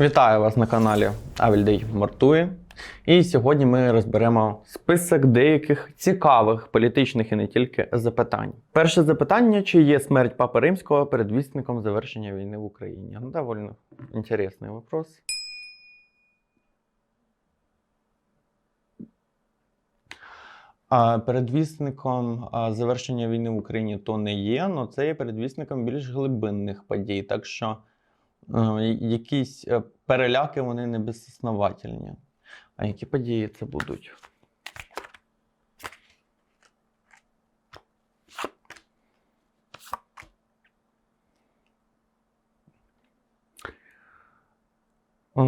Вітаю вас на каналі Авільдей Мартує. І сьогодні ми розберемо список деяких цікавих політичних і не тільки запитань. Перше запитання: чи є смерть Папи Римського передвісником завершення війни в Україні? Ну, Довольно інтересний вопрос. А передвісником завершення війни в Україні то не є, але це є передвісником більш глибинних подій. Так що якісь е, переляки вони не безосновательні. А які події це будуть? Е,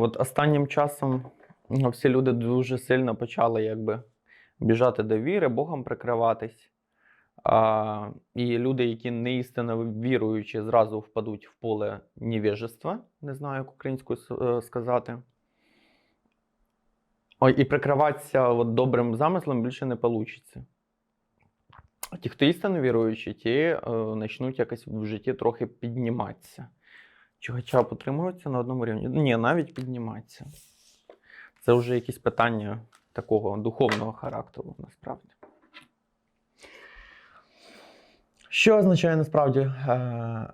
От останнім часом всі люди дуже сильно почали якби біжати до віри, Богом прикриватись. А, і люди, які не істинно віруючі, зразу впадуть в поле невіжества, не знаю, як українською е, сказати. Ой, і прикриватися от добрим замислом більше не вийде. Ті, хто істинно віруючі, ті е, почнуть якось в житті трохи підніматися. Чи хоча б утримуються на одному рівні? Ні, навіть підніматися. Це вже якісь питання такого духовного характеру, насправді. Що означає насправді е,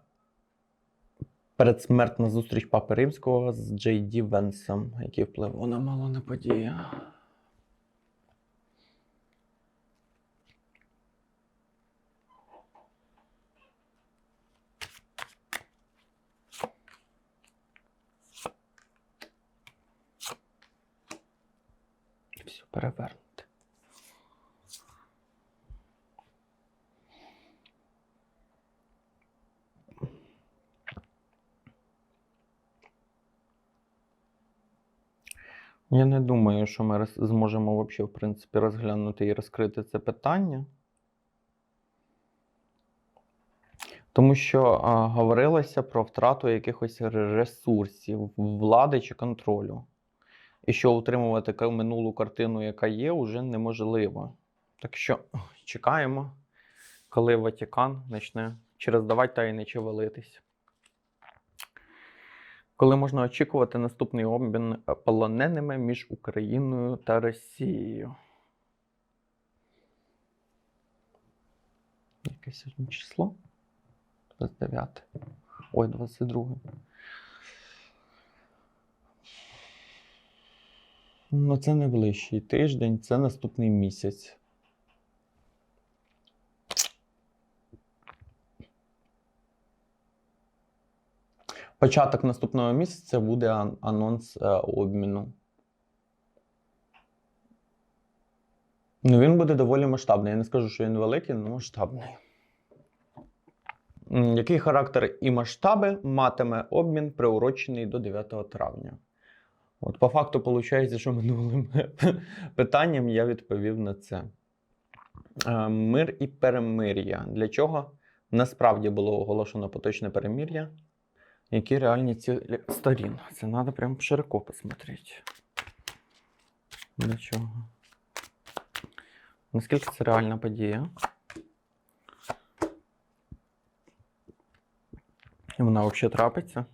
передсмертна зустріч Папи Римського з Джей Ді Венсом, який вплив вона мало на події? Все перевернути. Я не думаю, що ми зможемо взагалі, в принципі, розглянути і розкрити це питання. Тому що а, говорилося про втрату якихось ресурсів, влади чи контролю. І що утримувати минулу картину, яка є, вже неможливо. Так що чекаємо, коли Ватикан почне чи роздавати тайни, чи валитись. Коли можна очікувати наступний обмін е, полоненими між Україною та Росією? Яке сьогодні число? 29. Ой, 22. Ну, це не ближчий тиждень, це наступний місяць. Початок наступного місяця буде анонс е, обміну. Ну, він буде доволі масштабний. Я не скажу, що він великий, але масштабний. Який характер і масштаби матиме обмін, приурочений до 9 травня? От по факту виходить, що минулим питанням я відповів на це. Е, Мир і перемир'я. Для чого насправді було оголошено поточне перемир'я? Які реальні цілі сторін? Це треба прям широко посмотрети. Для чого? Наскільки це реальна подія? І вона взагалі трапиться?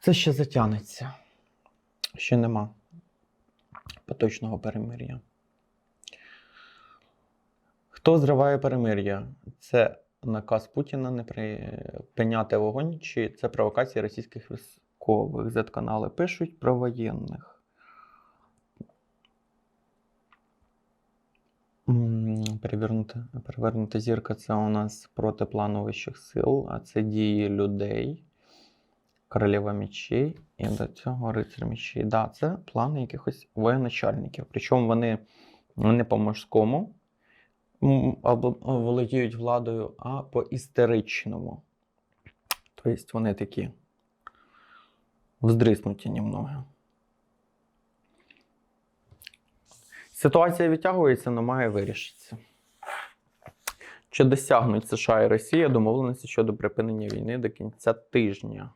Це ще затягнеться. Ще нема поточного перемир'я. Хто зриває перемир'я? Це наказ Путіна не припиняти вогонь, чи це провокації російських військових? Z-канали пишуть про воєнних. М, Перевернута, зірка це у нас проти плану вищих сил, а це дії людей. Королева мечей і до цього рицар мечей. Да, це плани якихось воєначальників. Причому вони не по морському м, або володіють владою, а по істеричному. Тобто вони такі вздриснуті немного. Ситуація відтягується, але має вирішитися. Чи досягнуть США і Росія домовленості щодо припинення війни до кінця тижня?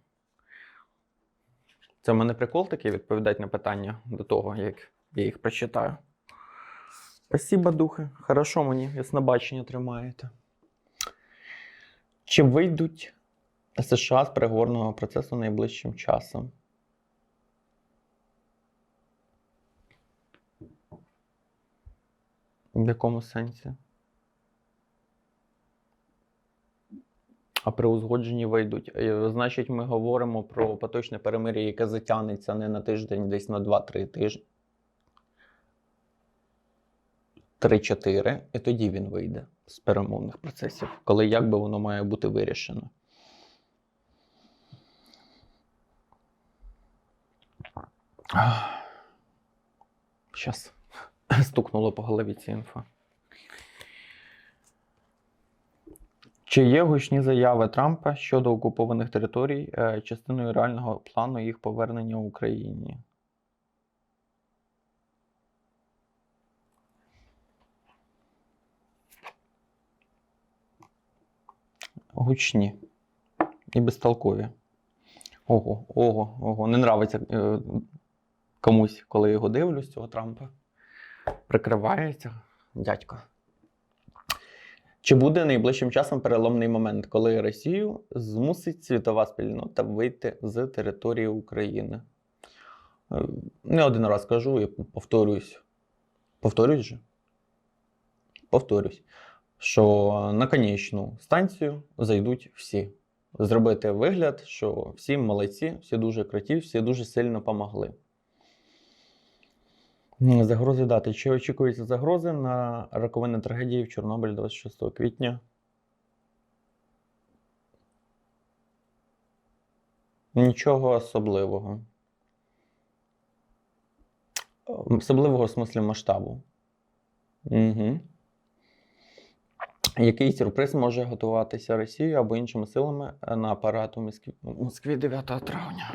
Це в мене прикол такий відповідати на питання до того, як я їх прочитаю. Спасибо, духи. Хорошо мені яснобачення тримаєте. Чи вийдуть США з переговорного процесу найближчим часом? В якому сенсі? А при узгодженні вийдуть. Е, Значить, ми говоримо про поточне перемир'я, яке затягнеться не на тиждень, десь на 2-3 тижні. 3-4, і тоді він вийде з перемовних процесів, коли як би воно має бути вирішено. Щас. Стукнуло по голові ця інфа. Чи є гучні заяви Трампа щодо окупованих територій е, частиною реального плану їх повернення Україні? Гучні і безтолкові. Ого, ого, ого. Не нравиться е, комусь, коли його дивлюсь, цього Трампа. Прикривається дядько. Чи буде найближчим часом переломний момент, коли Росію змусить світова спільнота вийти з території України? Е, Не один раз кажу і повторююсь. Повторюсь же? Повторюсь, що на конечну станцію зайдуть всі. Зробити вигляд, що всі молодці, всі дуже круті, всі дуже сильно помогли. Загрози дати. Чи очікуються загрози на раковинні трагедії в Чорнобилі 26 квітня? Нічого особливого. Особливого в смислі масштабу. Угу. Який сюрприз може готуватися Росією або іншими силами на апарат у Москві, Москві 9 травня?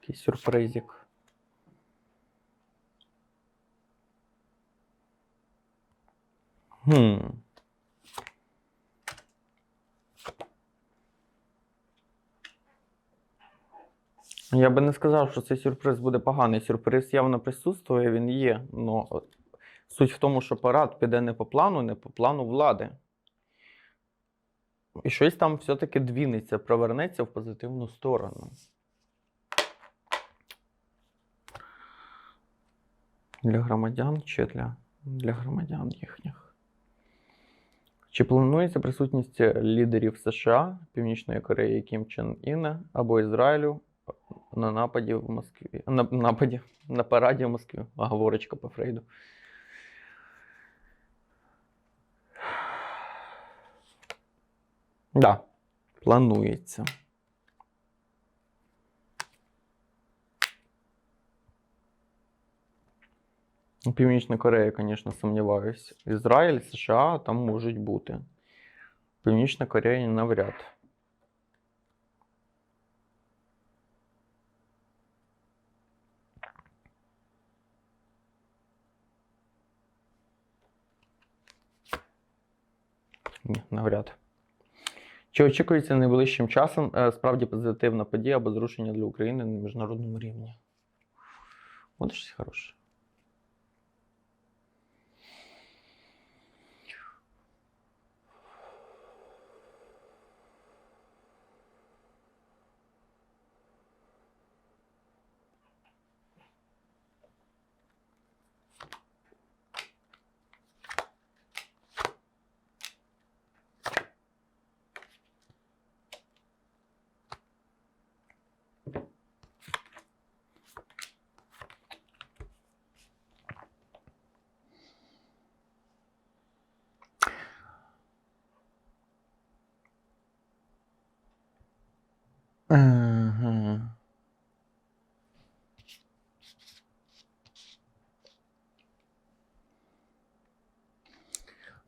Який сюрпризик. Хм. Я би не сказав, що цей сюрприз буде поганий. Сюрприз явно присутствує, він є. Но суть в тому, що парад піде не по плану, не по плану влади. І щось там все-таки двінеться, провернеться в позитивну сторону. Для громадян чи для, для громадян їхніх. Чи планується присутність лідерів США, Північної Кореї Кім Чен Іна або Ізраїлю на нападі в Москві? На нападі, на параді в Москві. Оговорочка по Фрейду. Да, планується. Північна Корея, звісно, сумніваюсь. Ізраїль, США там можуть бути. Північна Корея навряд. Ні, навряд. Чи очікується найближчим часом е, справді позитивна подія або зрушення для України на міжнародному рівні? Воно щось хороше.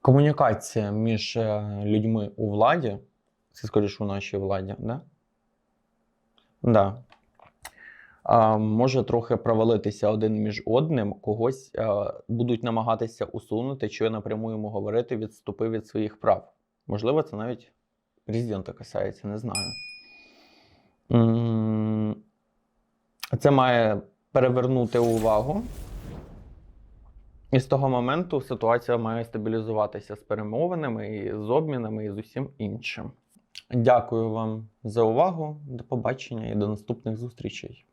Комунікація між е, людьми у владі, це скоріше у нашій владі, да? Да. А, може трохи провалитися один між одним, когось а, будуть намагатися усунути, чи напряму йому говорити, відступи від своїх прав. Можливо, це навіть президента касається, не знаю. Це має перевернути увагу І з того моменту ситуація має стабілізуватися з перемовинами, і з обмінами, і з усім іншим. Дякую вам за увагу. До побачення і до наступних зустрічей.